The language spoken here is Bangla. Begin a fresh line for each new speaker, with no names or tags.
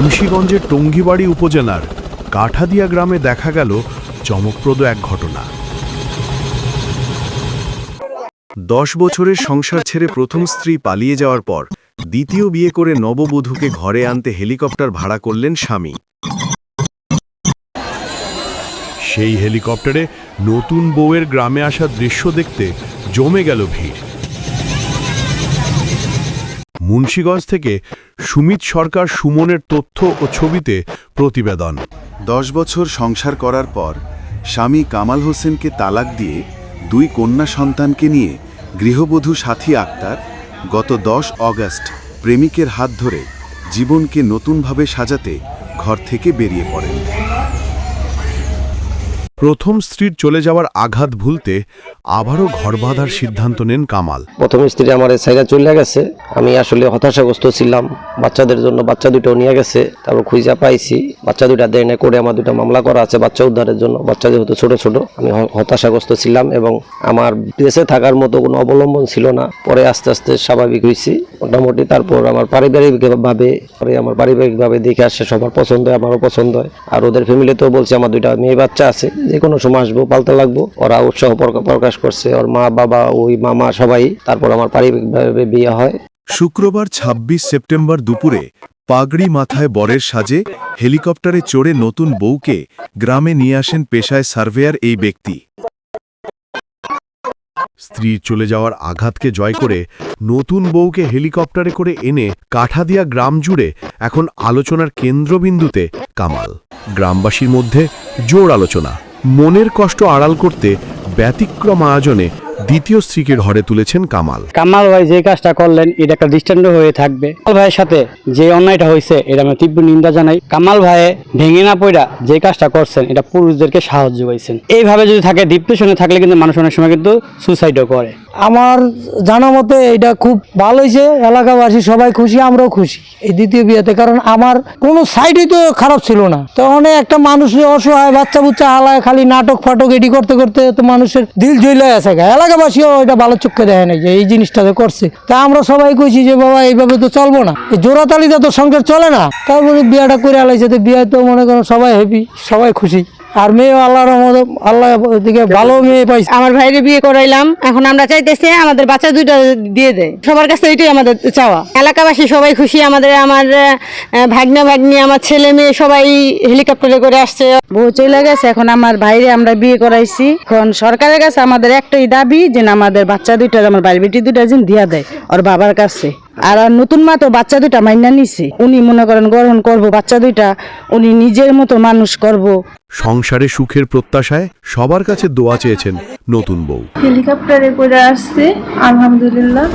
মুন্সীগঞ্জের টঙ্গিবাড়ি উপজেলার কাঠাদিয়া গ্রামে দেখা গেল চমকপ্রদ এক ঘটনা। দশ বছরের সংসার ছেড়ে প্রথম স্ত্রী পালিয়ে যাওয়ার পর দ্বিতীয় বিয়ে করে নববধূকে ঘরে আনতে হেলিকপ্টার ভাড়া করলেন স্বামী। সেই হেলিকপ্টারে নতুন বউয়ের গ্রামে আসার দৃশ্য দেখতে জমে গেল ভিড়। মুন্সীগঞ্জ থেকে সুমিত সরকার সুমনের তথ্য ও ছবিতে প্রতিবেদন।
দশ বছর সংসার করার পর স্বামী কামাল হোসেনকে তালাক দিয়ে দুই কন্যা সন্তানকে নিয়ে গৃহবধূ সাথী আক্তার গত দশ অগস্ট প্রেমিকের হাত ধরে জীবনকে নতুনভাবে সাজাতে ঘর থেকে বেরিয়ে পড়েন।
প্রথম স্ত্রীর চলে যাওয়ার আঘাত ভুলতে আবারও ঘর বাঁধার সিদ্ধান্ত নেন কামাল।
প্রথম স্ত্রী আমার সাইডে চলে গেছে। আমি আসলে হতাশাগ্রস্ত ছিলাম। বাচ্চাদের জন্য বাচ্চা দুটো নিয়ে গেছে, তারপর খুঁজা পাইছি। বাচ্চা দুটা দেয় করে আমার দুটো মামলা করা আছে বাচ্চা উদ্ধারের জন্য। বাচ্চা যেহেতু ছোট ছোট, আমি হতাশাগ্রস্ত ছিলাম এবং আমার দেশে থাকার মতো কোনো অবলম্বন ছিল না। পরে আস্তে আস্তে স্বাভাবিক হয়েছি মোটামুটি তারপর আমার পারিবারিকভাবে, পরে আমার পারিবারিকভাবে দেখে আসছে সবার পছন্দ হয়, আমারও পছন্দ হয়। আর ওদের ফ্যামিলিতেও বলছে, আমার দুইটা মেয়ে বাচ্চা আছে যে কোনো সময় আসব পালতে লাগবো। ওরা উৎসাহ প্রকা- প্রকাশ করছে, ওর মা, বাবা, ওই মামা সবাই। তারপর আমার পারিবারিকভাবে বিয়ে হয়।
শুক্রবার ২৬ সেপ্টেম্বর দুপুরে পাগড়ি মাথায় বরের সাজে হেলিকপ্টারে চড়ে নতুন বউকে গ্রামে নিয়ে আসেন পেশায় সার্ভেয়ার এই ব্যক্তি।
স্ত্রীর চলে যাওয়ার আঘাতকে জয় করে নতুন বউকে হেলিকপ্টারে করে এনে কাঠাদিয়া গ্রাম জুড়ে এখন আলোচনার কেন্দ্রবিন্দুতে কামাল। গ্রামবাসীর মধ্যে জোর আলোচনা। মনের কষ্ট আড়াল করতে ব্যতিক্রম আয়োজনে দ্বিতীয় স্ত্রীকে ঘরে তুলেছেন কামাল।
কামাল ভাই যে কাজটা করলেন, এটা একটা দৃষ্টান্ত হয়ে থাকবে। কামাল ভাইয়ের সাথে যে অন্যায়টা হয়েছে, এটা আমি তীব্র নিন্দা জানাই। কামাল ভাইয়ে ভেঙে না পড়া যে কাজটা করছেন, এটা পুরুষদেরকে সাহায্য পাইছেন এইভাবে যদি থাকে ডিপ্রেশনে থাকলে কিন্তু মানুষ অনেক সময় কিন্তু সুসাইডও করে।
আমার জানা মতে এটা খুব ভালো হয়েছে, এলাকাবাসী সবাই খুশি, আমরাও খুশি এই দ্বিতীয় বিয়েতে, কারণ আমার কোনো সাইডই তো খারাপ ছিল না। তো অনেক একটা মানুষ অসহায় বাচ্চা বুচ্চা হালায় খালি নাটক ফাটক এটি করতে করতে তো মানুষের দিল জ্বলে আছে গা। এলাকাবাসীও এটা ভালো চোখে দেখে নাই যে এই জিনিসটা যে করছে। তা আমরা সবাই খুশি যে, বাবা, এইভাবে তো চলবো না। এই জোড়াতালিতে তো সংসার চলে না। তারপরে বিয়েটা করে আলাইছে, তো বিয়ে তো মনে করেন সবাই হ্যাপি সবাই খুশি। আর মেয়ে আল্লাহর আল্লাহ ভালো মেয়ে পাইছে।
আমার ভাইরে বিয়ে করাইলাম, এখন আমরা চাইতেছি আমাদের বাচ্চা দুইটা দিয়ে দেয়। সবার কাছে এটাই আমাদের চাওয়া। এলাকাবাসী সবাই খুশি, আমাদের, আমার ভাগ্না, ভাগ্নি, আমার ছেলে মেয়ে সবাই হেলিকপ্টারে করে আসছে।
বউ চলে গেছে, এখন আমার ভাইরে আমরা বিয়ে করাইছি। এখন সরকারের কাছে আমাদের একটাই দাবি, যেন আমাদের বাচ্চা দুইটা, আমার বাড়ি বেটি দুইটা যেন দিয়া দেয়, ওর বাবার কাছে। আর নতুন মা তো বাচ্চা দুইটা মাইনা নিছে। উনি মনে করেন গ্রহণ করব বাচ্চা দুইটা উনি নিজের মতো মানুষ করব।
সংসারে সুখের প্রত্যাশায় সবার কাছে দোয়া চেয়েছেন নতুন বউ।
হেলিকপ্টারে করে আসছে আলহামদুলিল্লাহ।